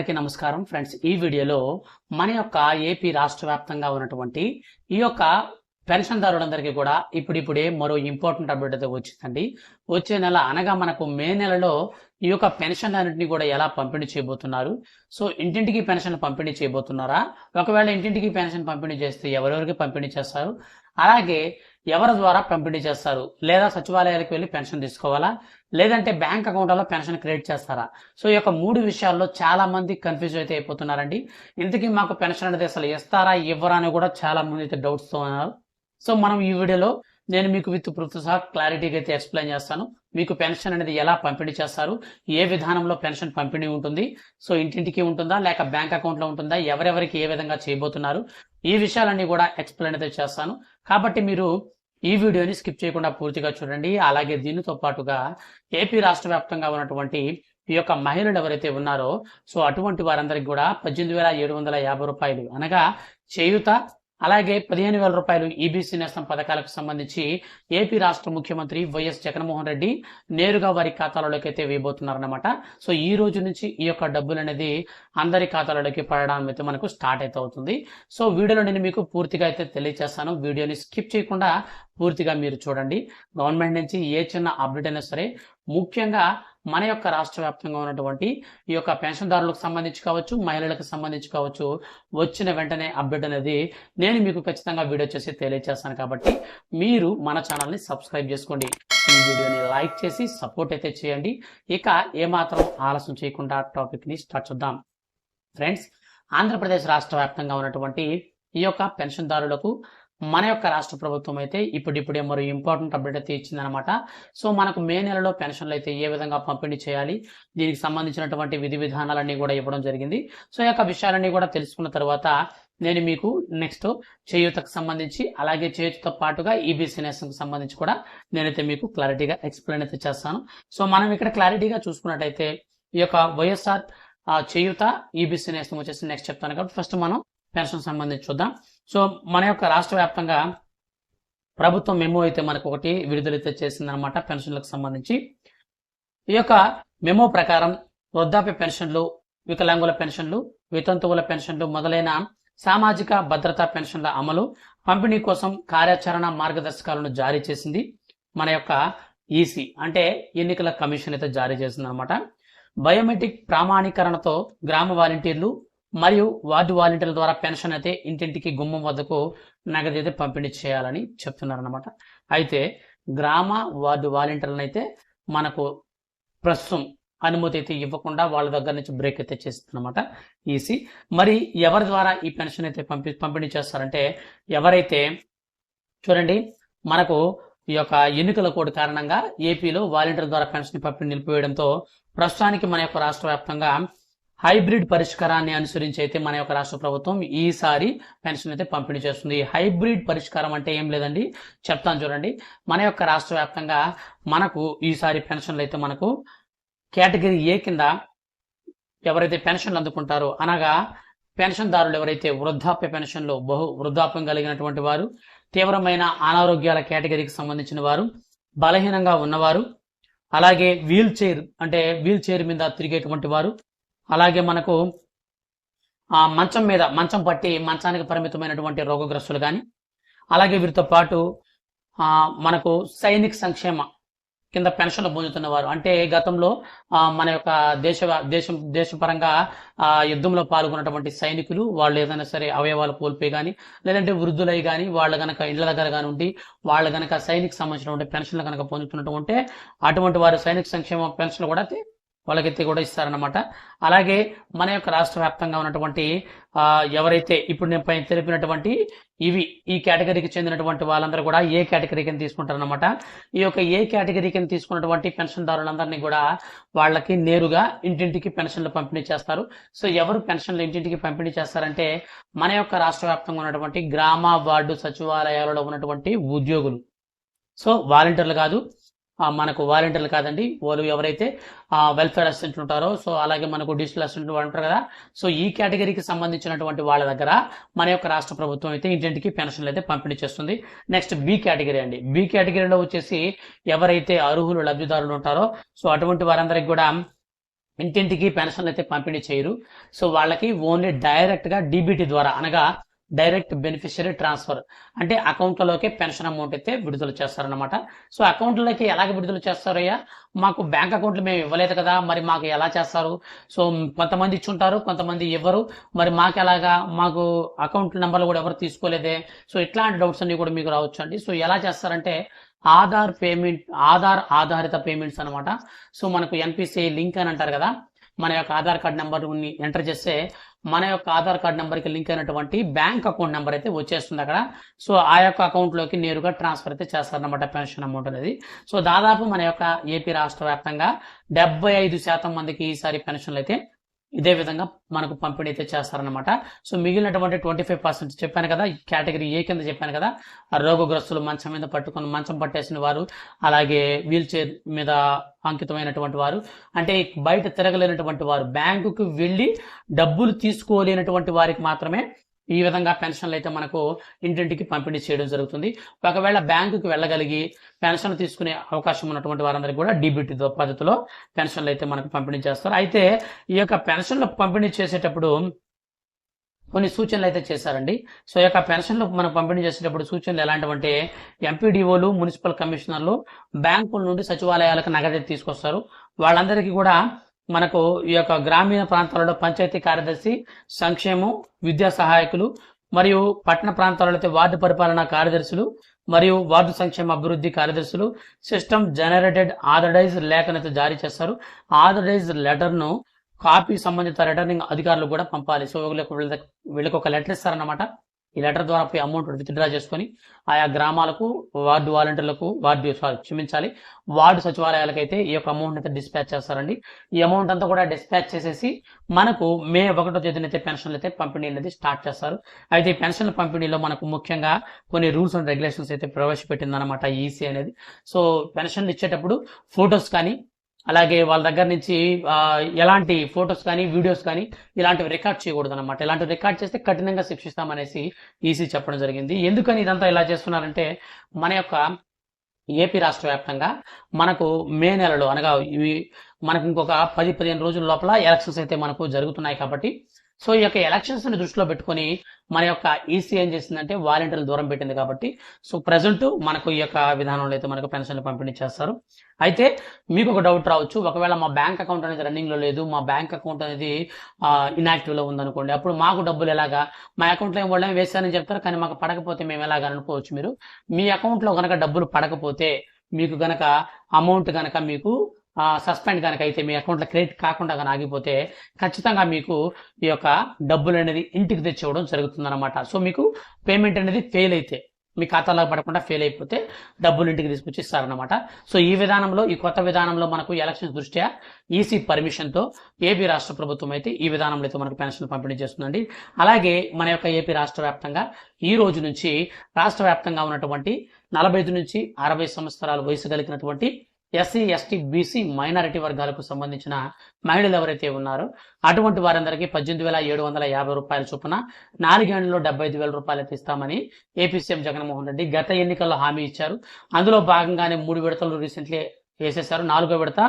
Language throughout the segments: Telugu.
అందరికీ నమస్కారం ఫ్రెండ్స్. ఈ వీడియోలో మన యొక్క ఏపీ రాష్ట్ర వ్యాప్తంగా ఉన్నటువంటి ఈ యొక్క పెన్షన్దారులందరికీ కూడా ఇప్పుడిప్పుడే మరో ఇంపార్టెంట్ అప్డేట్ అయితే వచ్చిందండి. వచ్చే నెల అనగా మనకు మే నెలలో ఈ యొక్క పెన్షన్ అన్నింటినీ కూడా ఎలా పంపిణీ చేయబోతున్నారు? సో ఇంటింటికి పెన్షన్ పంపిణీ చేయబోతున్నారా? ఒకవేళ ఇంటింటికి పెన్షన్ పంపిణీ చేస్తే ఎవరెవరికి పంపిణీ చేస్తారు? అలాగే ఎవరి ద్వారా పంపిణీ చేస్తారు? లేదా సచివాలయాలకు వెళ్ళి పెన్షన్ తీసుకోవాలా? లేదంటే బ్యాంక్ అకౌంట్లో పెన్షన్ క్రియేట్ చేస్తారా? సో ఈ యొక్క మూడు విషయాల్లో చాలా మంది కన్ఫ్యూజ్ అయితే అయిపోతున్నారండి. ఇంతకీ మాకు పెన్షన్ అనేది అసలు ఇస్తారా ఇవ్వరా అని కూడా చాలా మంది అయితే డౌట్స్తో ఉన్నారు. సో మనం ఈ వీడియోలో నేను మీకు విత్ ప్రూఫ్ సహా క్లారిటీగా అయితే ఎక్స్ప్లెయిన్ చేస్తాను. మీకు పెన్షన్ అనేది ఎలా పంపిణీ చేస్తారు? ఏ విధానంలో పెన్షన్ పంపిణీ ఉంటుంది? సో ఇంటింటికి ఉంటుందా? లేక బ్యాంక్ అకౌంట్లో ఉంటుందా? ఎవరెవరికి ఏ విధంగా చేయబోతున్నారు? ఈ విషయాలన్నీ కూడా ఎక్స్ప్లెయిన్ అయితే చేస్తాను. కాబట్టి మీరు ఈ వీడియోని స్కిప్ చేయకుండా పూర్తిగా చూడండి. అలాగే దీనితో పాటుగా ఏపీ రాష్ట్ర వ్యాప్తంగా ఉన్నటువంటి ఈ యొక్క మహిళలు ఎవరైతే ఉన్నారో సో అటువంటి వారందరికి కూడా పద్దెనిమిది వేల ఏడు వందల యాభై రూపాయలు అనగా చేయుత అలాగే పదిహేను వేల రూపాయలు ఈబీసీ నేస్తం పథకాలకు సంబంధించి ఏపీ రాష్ట్ర ముఖ్యమంత్రి వైఎస్ జగన్మోహన్ రెడ్డి నేరుగా వారి ఖాతాలలోకి అయితే వేయబోతున్నారన్నమాట. సో ఈ రోజు నుంచి ఈ యొక్క డబ్బులు అనేది అందరి ఖాతాలలోకి పడడం అయితే మనకు స్టార్ట్ అయితే అవుతుంది. సో వీడియోలో నేను మీకు పూర్తిగా అయితే తెలియజేస్తాను వీడియోని స్కిప్ చేయకుండా పూర్తిగా మీరు చూడండి. గవర్నమెంట్ నుంచి ఏ చిన్న అప్డేట్ అయినా సరే ముఖ్యంగా మన యొక్క రాష్ట్ర వ్యాప్తంగా ఉన్నటువంటి ఈ యొక్క పెన్షన్దారులకు సంబంధించి కావచ్చు మహిళలకు సంబంధించి కావచ్చు వచ్చిన వెంటనే అప్డేట్ అనేది నేను మీకు ఖచ్చితంగా వీడియో చేసి తెలియజేస్తాను కాబట్టి మీరు మన ఛానల్ని సబ్స్క్రైబ్ చేసుకోండి. ఈ వీడియోని లైక్ చేసి సపోర్ట్ అయితే చేయండి. ఇక ఏమాత్రం ఆలస్యం చేయకుండా టాపిక్ని స్టార్ట్ చేద్దాం. ఫ్రెండ్స్ ఆంధ్రప్రదేశ్ రాష్ట్ర వ్యాప్తంగా ఉన్నటువంటి ఈ యొక్క పెన్షన్దారులకు మన యొక్క రాష్ట్ర ప్రభుత్వం అయితే ఇప్పుడిప్పుడే మరో ఇంపార్టెంట్ అప్డేట్ అయితే ఇచ్చిందనమాట సో మనకు మే నెలలో పెన్షన్లు అయితే ఏ విధంగా పంపిణీ చేయాలి దీనికి సంబంధించినటువంటి విధి విధానాలన్నీ కూడా ఇవ్వడం జరిగింది. సో ఈ యొక్క విషయాలన్నీ కూడా తెలుసుకున్న తర్వాత నేను మీకు నెక్స్ట్ చేయూతకు సంబంధించి అలాగే చేయూతతో పాటుగా ఈబీసీనేషన్కి సంబంధించి కూడా నేనైతే మీకు క్లారిటీగా ఎక్స్ప్లెయిన్ అయితే చేస్తాను. సో మనం ఇక్కడ క్లారిటీగా చూసుకున్నట్టయితే ఈ యొక్క వైఎస్ఆర్ చేయూత ఈబీసీ నేస్తం వచ్చేసి నెక్స్ట్ చెప్తాను కాబట్టి ఫస్ట్ మనం పెన్షన్ సంబంధించి చూద్దాం సో మన యొక్క రాష్ట్ర వ్యాప్తంగా ప్రభుత్వం మెమో అయితే మనకు ఒకటి విడుదలైతే చేసిందనమాట పెన్షన్లకు సంబంధించి. ఈ యొక్క మెమో ప్రకారం వృద్ధాప్య పెన్షన్లు వికలాంగుల పెన్షన్లు వితంతువుల పెన్షన్లు మొదలైన సామాజిక భద్రతా పెన్షన్ల అమలు పంపిణీ కోసం కార్యాచరణ మార్గదర్శకాలను జారీ చేసింది మన యొక్క ఈసీ అంటే ఎన్నికల కమిషన్ అయితే జారీ చేసింది అనమాట బయోమెట్రిక్ ప్రామాణీకరణతో గ్రామ వాలంటీర్లు మరియు వార్డు వాలంటీర్ల ద్వారా పెన్షన్ అయితే ఇంటింటికి గుమ్మం వద్దకు నగదు అయితే పంపిణీ చేయాలని చెప్తున్నారనమాట అయితే గ్రామ వార్డు వాలంటీర్లను అయితే మనకు ప్రస్తుతం అనుమతి అయితే ఇవ్వకుండా వాళ్ళ దగ్గర నుంచి బ్రేక్ అయితే చేస్తుందన్నమాట ఈసీ. మరి ఎవరి ద్వారా ఈ పెన్షన్ అయితే పంపి పంపిణీ చేస్తారంటే ఎవరైతే చూడండి మనకు ఈ యొక్క ఎన్నికల కోడ్ కారణంగా ఏపీలో వాలంటీర్ ద్వారా పెన్షన్ పంపిణీ నిలిపివేయడంతో ప్రస్తుతానికి మన యొక్క రాష్ట్ర వ్యాప్తంగా హైబ్రిడ్ పరిష్కారాన్ని అనుసరించి అయితే మన యొక్క రాష్ట్ర ప్రభుత్వం ఈసారి పెన్షన్ అయితే పంపిణీ చేస్తుంది. హైబ్రిడ్ పరిష్కారం అంటే ఏం లేదండి? చెప్తాను చూడండి. మన యొక్క రాష్ట్ర వ్యాప్తంగా మనకు ఈసారి పెన్షన్లు అయితే మనకు కేటగిరీ ఏ కింద ఎవరైతే పెన్షన్లు అందుకుంటారో అనగా పెన్షన్దారులు ఎవరైతే వృద్ధాప్య పెన్షన్లు బహు వృద్ధాప్యం కలిగినటువంటి వారు తీవ్రమైన అనారోగ్యాల కేటగిరీకి సంబంధించిన వారు బలహీనంగా ఉన్నవారు అలాగే వీల్ చైర్ అంటే వీల్ చైర్ మీద తిరిగేటువంటి వారు అలాగే మనకు ఆ మంచం మీద మంచం పట్టి మంచానికి పరిమితమైనటువంటి రోగగ్రస్తులు కానీ అలాగే వీరితో పాటు ఆ, మనకు సైనిక సంక్షేమ కింద పెన్షన్లు పొందుతున్న వారు. అంటే గతంలో ఆ, మన యొక్క దేశ దేశం దేశపరంగా ఆ, యుద్ధంలో పాల్గొన్నటువంటి సైనికులు వాళ్ళు ఏదైనా సరే అవయవాలు కోల్పోయి కానీ లేదంటే వృద్ధులై కానీ వాళ్ళ గనక ఇళ్ళ దగ్గర కానీ ఉండి వాళ్ళ గనక సైనిక సంబంధించినటువంటి పెన్షన్లు కనుక పొందుతున్నట్టు ఉంటే అటువంటి వారు సైనిక సంక్షేమ పెన్షన్లు కూడా వాళ్ళకైతే కూడా ఇస్తారన్నమాట. అలాగే మన యొక్క రాష్ట్ర వ్యాప్తంగా ఉన్నటువంటి ఎవరైతే ఇప్పుడు నేను పైన తెలిపినటువంటి ఇవి ఈ కేటగిరీకి చెందినటువంటి వాళ్ళందరూ కూడా ఏ కేటగిరీ కింద తీసుకుంటారనమాట ఈ యొక్క ఏ కేటగిరీ కింద తీసుకున్నటువంటి పెన్షన్దారులందరినీ కూడా వాళ్ళకి నేరుగా ఇంటింటికి పెన్షన్లు పంపిణీ చేస్తారు. సో ఎవరు పెన్షన్లు ఇంటింటికి పంపిణీ చేస్తారంటే మన యొక్క రాష్ట్ర వ్యాప్తంగా ఉన్నటువంటి గ్రామ వార్డు సచివాలయాలలో ఉన్నటువంటి ఉద్యోగులు. సో వాలంటీర్లు కాదు మనకు వాలంటీర్లు కాదండి. వాళ్ళు ఎవరైతే వెల్ఫేర్ అసిస్టెంట్ ఉంటారో సో అలాగే మనకు డిజిటల్ అసిస్టెంట్లు ఉంటారు కదా. సో ఈ కేటగిరీకి సంబంధించినటువంటి వాళ్ళ దగ్గర మన యొక్క రాష్ట్ర ప్రభుత్వం అయితే ఇంటింటికి పెన్షన్లు అయితే పంపిణీ చేస్తుంది. నెక్స్ట్ బి కేటగిరీ అండి. బి కేటగిరీలో వచ్చేసి ఎవరైతే అర్హులు లబ్ధిదారులు ఉంటారో సో అటువంటి వారందరికి కూడా ఇంటింటికి పెన్షన్లు అయితే పంపిణీ చేయరు. సో వాళ్ళకి ఓన్లీ డైరెక్ట్గా డీబీటీ ద్వారా అనగా డైరెక్ట్ బెనిఫిషియరీ ట్రాన్స్ఫర్ అంటే అకౌంట్లలోకి పెన్షన్ అమౌంట్ అయితే విడుదల చేస్తారనమాట సో అకౌంట్లోకి ఎలాగ విడుదల చేస్తారయ్యా? మాకు బ్యాంక్ అకౌంట్లు మేము ఇవ్వలేదు కదా మరి మాకు ఎలా చేస్తారు? సో కొంతమంది ఇచ్చుంటారు కొంతమంది ఇవ్వరు. మరి మాకు ఎలాగా? మాకు అకౌంట్ నెంబర్లు కూడా ఎవరు తీసుకోలేదే? సో ఇట్లాంటి డౌట్స్ అన్ని కూడా మీకు రావచ్చు అండి సో ఎలా చేస్తారంటే ఆధార్ పేమెంట్ ఆధార్ ఆధారిత పేమెంట్స్ అనమాట సో మనకు ఎన్పిసిఐ లింక్ అని అంటారు కదా మన యొక్క ఆధార్ కార్డ్ నెంబర్ ఎంటర్ చేస్తే మన యొక్క ఆధార్ కార్డ్ నెంబర్కి లింక్ అయినటువంటి బ్యాంక్ అకౌంట్ నెంబర్ అయితే వచ్చేస్తుంది అక్కడ. సో ఆ యొక్క అకౌంట్లోకి నేరుగా ట్రాన్స్ఫర్ అయితే చేస్తారన్నమాట పెన్షన్ అమౌంట్ అనేది. సో దాదాపు మన యొక్క ఏపీ రాష్ట్ర వ్యాప్తంగా డెబ్బై ఐదు శాతం మందికి ఈసారి పెన్షన్లు అయితే ఇదే విధంగా మనకు పంపిణీ అయితే చేస్తారనమాట సో మిగిలినటువంటి ట్వంటీ ఫైవ్ పర్సెంట్ చెప్పాను కదా కేటగిరీ ఏ కింద చెప్పాను కదా రోగగ్రస్తులు మంచం మీద పట్టుకొని మంచం పట్టేసిన వారు అలాగే వీల్ చైర్ మీద అంకితమైనటువంటి వారు అంటే బయట తిరగలేనటువంటి వారు బ్యాంకుకు వెళ్ళి డబ్బులు తీసుకోలేనటువంటి వారికి మాత్రమే ఈ విధంగా పెన్షన్లు అయితే మనకు ఇంటింటికి పంపిణీ చేయడం జరుగుతుంది. ఒకవేళ బ్యాంకుకి వెళ్ళగలిగి పెన్షన్ తీసుకునే అవకాశం ఉన్నటువంటి వారందరికీ కూడా డీబీటీ పద్ధతిలో పెన్షన్లు అయితే మనకు పంపిణీ చేస్తారు. అయితే ఈ యొక్క పెన్షన్లు పంపిణీ చేసేటప్పుడు కొన్ని సూచనలు అయితే చేశారండి. సో ఈ యొక్క పెన్షన్లు మనం పంపిణీ చేసేటప్పుడు సూచనలు ఎలాంటివంటే ఎంపీడీఓలు మున్సిపల్ కమిషనర్లు బ్యాంకుల నుండి సచివాలయాలకు నగదు తీసుకొస్తారు. వాళ్ళందరికీ కూడా మనకు ఈ యొక్క గ్రామీణ ప్రాంతాలలో పంచాయతీ కార్యదర్శి సంక్షేమం విద్యా సహాయకులు మరియు పట్టణ ప్రాంతాలలో అయితే వార్డు పరిపాలనా కార్యదర్శులు మరియు వార్డు సంక్షేమ అభివృద్ధి కార్యదర్శులు సిస్టమ్ జనరేటెడ్ ఆథరైజ్ లేఖనైతే జారీ చేస్తారు. ఆథరైజ్ లెటర్ను కాపీ సంబంధిత రిటర్నింగ్ అధికారులు కూడా పంపాలి. సో వీళ్ళకి వీళ్ళకి ఒక లెటర్ ఇస్తారన్నమాట. ఈ లెటర్ ద్వారా పోయి అమౌంట్ విత్డ్రా చేసుకొని ఆయా గ్రామాలకు వార్డు వాలంటీర్లకు వార్డు సారీ క్షమించాలి వార్డు సచివాలయాలకు అయితే ఈ యొక్క అమౌంట్ అయితే డిస్పాచ్ చేస్తారండి. ఈ అమౌంట్ అంతా కూడా డిస్పాచ్ చేసేసి మనకు మే ఒకటో తేదీన అయితే పెన్షన్లు అయితే పంపిణీ అనేది స్టార్ట్ చేస్తారు. అయితే ఈ పెన్షన్ల పంపిణీలో మనకు ముఖ్యంగా కొన్ని రూల్స్ అండ్ రెగ్యులేషన్స్ అయితే ప్రవేశపెట్టిందనమాట ఈసీ అనేది. సో పెన్షన్లు ఇచ్చేటప్పుడు ఫొటోస్ కానీ అలాగే వాళ్ళ దగ్గర నుంచి ఎలాంటి ఫొటోస్ కానీ వీడియోస్ కానీ ఇలాంటివి రికార్డ్ చేయకూడదు అనమాట ఇలాంటివి రికార్డ్ చేస్తే కఠినంగా శిక్షిస్తామనేసి ఈసీ చెప్పడం జరిగింది. ఎందుకని ఇదంతా ఇలా చేస్తున్నారంటే మన యొక్క ఏపీ రాష్ట్ర వ్యాప్తంగా మనకు మే నెలలో అనగా ఇవి మనకు ఇంకొక పది పదిహేను రోజుల లోపల ఎలక్షన్స్ అయితే మనకు జరుగుతున్నాయి కాబట్టి సో ఈ యొక్క ఎలక్షన్స్ని దృష్టిలో పెట్టుకొని మన యొక్క ఈసీ ఏం చేసిందంటే వాలంటీర్లు దూరం పెట్టింది కాబట్టి. సో ప్రజెంట్ మనకు ఈ యొక్క విధానంలో అయితే మనకు పెన్షన్లు పంపిణీ చేస్తారు. అయితే మీకు ఒక డౌట్ రావచ్చు. ఒకవేళ మా బ్యాంక్ అకౌంట్ అనేది రన్నింగ్లో లేదు మా బ్యాంక్ అకౌంట్ అనేది ఇన్యాక్టివ్లో ఉందనుకోండి అప్పుడు మాకు డబ్బులు ఎలాగా? మా అకౌంట్లో వాళ్ళని వేశారని చెప్తారు కానీ మాకు పడకపోతే మేము ఎలాగా అనుకోవచ్చు మీరు. మీ అకౌంట్లో గనక డబ్బులు పడకపోతే మీకు గనక అమౌంట్ గనక మీకు సస్పెండ్ కనుక అయితే మీ అకౌంట్లో క్రెడిట్ కాకుండా కానీ ఆగిపోతే ఖచ్చితంగా మీకు ఈ యొక్క డబ్బులు అనేది ఇంటికి తెచ్చివ్వడం జరుగుతుందన్నమాట. సో మీకు పేమెంట్ అనేది ఫెయిల్ అయితే మీ ఖాతాలో పడకుండా ఫెయిల్ అయిపోతే డబ్బులు ఇంటికి తీసుకొచ్చి ఇస్తారనమాట సో ఈ విధానంలో ఈ కొత్త విధానంలో మనకు ఎలక్షన్ దృష్ట్యా ఈసీ పర్మిషన్తో ఏపీ రాష్ట్ర ప్రభుత్వం అయితే ఈ విధానంలో అయితే మనకు పెన్షన్ పంపిణీ చేస్తుందండి. అలాగే మన యొక్క ఏపీ రాష్ట్ర వ్యాప్తంగా ఈ రోజు నుంచి రాష్ట్ర వ్యాప్తంగా ఉన్నటువంటి నలభై ఐదు నుంచి అరవై సంవత్సరాల వయసు కలిగినటువంటి ఎస్సీ ఎస్టీ బీసీ మైనారిటీ వర్గాలకు సంబంధించిన మహిళలు ఎవరైతే ఉన్నారో అటువంటి వారందరికీ పద్దెనిమిది వేల ఏడు వందల యాభై రూపాయల చొప్పున నాలుగేళ్ళలో డెబ్బై ఐదు వేల రూపాయలు అయితే ఇస్తామని ఏపీ సీఎం జగన్మోహన్ రెడ్డి గత ఎన్నికల్లో హామీ ఇచ్చారు. అందులో భాగంగానే మూడు విడతలు రీసెంట్లీ వేసేశారు. నాలుగో విడత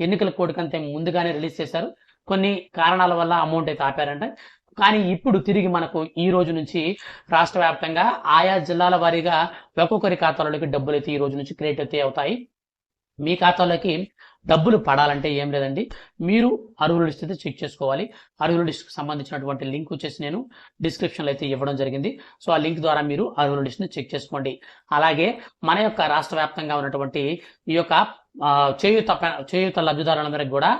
ఎన్నికల కోడ్ కంటే ముందుగానే రిలీజ్ చేశారు. కొన్ని కారణాల వల్ల అమౌంట్ అయితే ఆపారంట. కానీ ఇప్పుడు తిరిగి మనకు ఈ రోజు నుంచి రాష్ట్ర వ్యాప్తంగా ఆయా జిల్లాల వారీగా ఒక్కొక్కరి ఖాతాలోకి డబ్బులు అయితే ఈ రోజు నుంచి క్రియేట్ అయితే అవుతాయి. మీ ఖాతాలోకి డబ్బులు పడాలంటే ఏం లేదండి. మీరు అరువుల లిస్ట్ అయితే చెక్ చేసుకోవాలి. అరువుల లిస్ట్కి సంబంధించినటువంటి లింక్ వచ్చేసి నేను డిస్క్రిప్షన్లో అయితే ఇవ్వడం జరిగింది. సో ఆ లింక్ ద్వారా మీరు అరువుల లిస్ట్ని చెక్ చేసుకోండి. అలాగే మన యొక్క రాష్ట్ర వ్యాప్తంగా ఉన్నటువంటి ఈ యొక్క చేయూత చేయూత లబ్ధిదారులందరికీ కూడా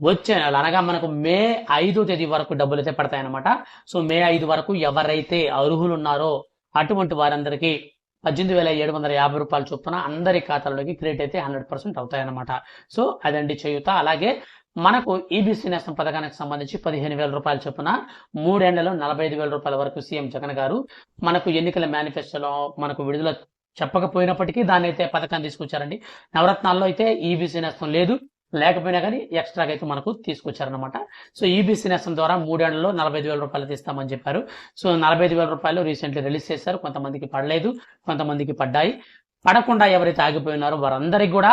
వచ్చే నెల అనగా మనకు మే ఐదో తేదీ వరకు డబ్బులు అయితే పడతాయన్నమాట. సో మే ఐదు వరకు ఎవరైతే అర్హులు ఉన్నారో అటువంటి వారందరికీ పద్దెనిమిది వేల ఏడు వందల యాభై రూపాయల చొప్పున అందరి ఖాతాలోకి క్రెడిట్ అయితే హండ్రెడ్ పర్సెంట్ అవుతాయన్నమాట. సో అదండి చేయుత. అలాగే మనకు ఈబీసీ నేషనల్ పథకానికి సంబంధించి పదిహేను వేల రూపాయల చొప్పున మూడేళ్ళలో నలభై ఐదు వేల రూపాయల వరకు సీఎం జగన్ గారు మనకు ఎన్నికల మేనిఫెస్టోలో మనకు విడుదల చెప్పకపోయినప్పటికీ దాన్ని అయితే పథకాన్ని తీసుకొచ్చారండి. నవరత్నాల్లో అయితే ఈబీసీ నేస్తం లేదు. లేకపోయినా కానీ ఎక్స్ట్రాగా అయితే మనకు తీసుకొచ్చారనమాట సో ఈబీసీ నేస్తం ద్వారా మూడేళ్ళలో నలభై ఐదు వేల రూపాయలు తీస్తామని చెప్పారు. సో నలభై ఐదు వేల రూపాయలు రీసెంట్లీ రిలీజ్ చేశారు. కొంతమందికి పడలేదు కొంతమందికి పడ్డాయి. పడకుండా ఎవరైతే ఆగిపోయినారో వారందరికీ కూడా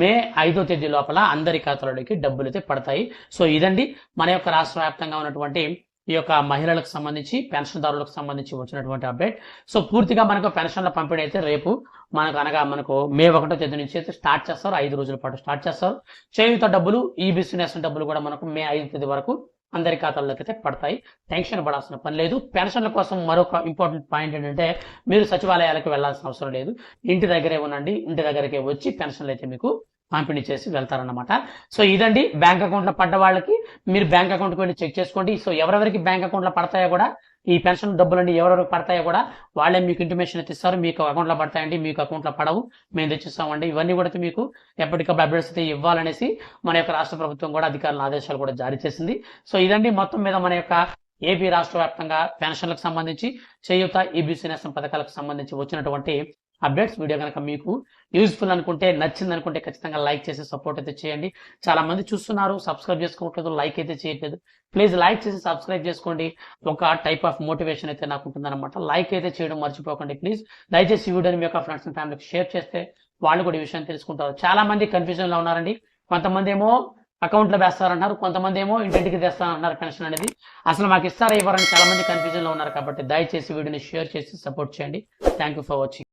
మే ఐదో తేదీ లోపల అందరి ఖాతాలోకి డబ్బులు అయితే పడతాయి. సో ఇదండి మన యొక్క రాష్ట్ర వ్యాప్తంగా ఉన్నటువంటి ఈ యొక్క మహిళలకు సంబంధించి పెన్షన్దారులకు సంబంధించి వచ్చినటువంటి అప్డేట్. సో పూర్తిగా మనకు పెన్షన్ల పంపిణీ అయితే రేపు మనకు అనగా మనకు మే ఒకటో తేదీ నుంచి అయితే స్టార్ట్ చేస్తారు. ఐదు రోజుల పాటు స్టార్ట్ చేస్తారు. చేయుత డబ్బులు ఈ బిజినెస్ డబ్బులు కూడా మనకు మే ఐదు తేదీ వరకు అందరి ఖాతాల్లోకి అయితే పడతాయి. టెన్షన్ పడాల్సిన పని లేదు. పెన్షన్ల కోసం మరొక ఇంపార్టెంట్ పాయింట్ ఏంటంటే మీరు సచివాలయాలకు వెళ్ళాల్సిన అవసరం లేదు. ఇంటి దగ్గరే ఉండండి. ఇంటి దగ్గరకే వచ్చి పెన్షన్లు అయితే మీకు పంపిణీ చేసి వెళ్తారన్నమాట. సో ఇదండి బ్యాంక్ అకౌంట్లో పడ్డ వాళ్ళకి మీరు బ్యాంక్ అకౌంట్ వెళ్ళి చెక్ చేసుకోండి. సో ఎవరెవరికి బ్యాంక్ అకౌంట్లో పడతాయో కూడా ఈ పెన్షన్ డబ్బులన్నీ ఎవరెవరికి పడతాయో కూడా వాళ్ళే మీకు ఇంటిమేషన్ అయితే ఇస్తారు. మీకు అకౌంట్లో పడతాయండి మీకు అకౌంట్లో పడవు. మేము తెచ్చిస్తామండి ఇవన్నీ కూడా మీకు ఎప్పటికప్పుడు అప్డేట్స్ అయితే ఇవ్వాలనేసి మన యొక్క రాష్ట్ర ప్రభుత్వం కూడా అధికారుల ఆదేశాలు కూడా జారీ చేసింది. సో ఇదండి మొత్తం మీద మన యొక్క ఏపీ రాష్ట్ర వ్యాప్తంగా పెన్షన్లకు సంబంధించి చేయూత ఈబీసీ నేషన్ పథకాలకు సంబంధించి వచ్చినటువంటి అప్డేట్స్ వీడియో కనుక మీకు యూస్ఫుల్ అనుకుంటే నచ్చింది అనుకుంటే ఖచ్చితంగా లైక్ చేసి సపోర్ట్ అయితే చేయండి. చాలా మంది చూస్తున్నారు సబ్స్క్రైబ్ చేసుకోవట్లేదు లైక్ అయితే చేయట్లేదు. ప్లీజ్ లైక్ చేసి సబ్స్క్రైబ్ చేసుకోండి. ఒక టైప్ ఆఫ్ మోటివేషన్ అయితే నాకు ఉంటుందన్నమాట. లైక్ అయితే చేయడం మర్చిపోకండి ప్లీజ్ దయచేసి వీడియోని మీ యొక్క ఫ్రెండ్స్ అండ్ ఫ్యామిలీకి షేర్ చేస్తే వాళ్ళు కూడా ఈ విషయం తెలుసుకుంటారు. చాలా మంది కన్ఫ్యూజన్లో ఉన్నారండి. కొంతమంది ఏమో అకౌంట్లో వేస్తారన్నారు కొంతమంది ఏమో ఇంటింటికి తెస్తారన్నారు పెన్షన్ అనేది. అసలు మాకు ఇస్తారా ఇవ్వరని చాలా మంది కన్ఫ్యూజన్లో ఉన్నారు కాబట్టి దయచేసి వీడియోని షేర్ చేసి సపోర్ట్ చేయండి. Thank you for watching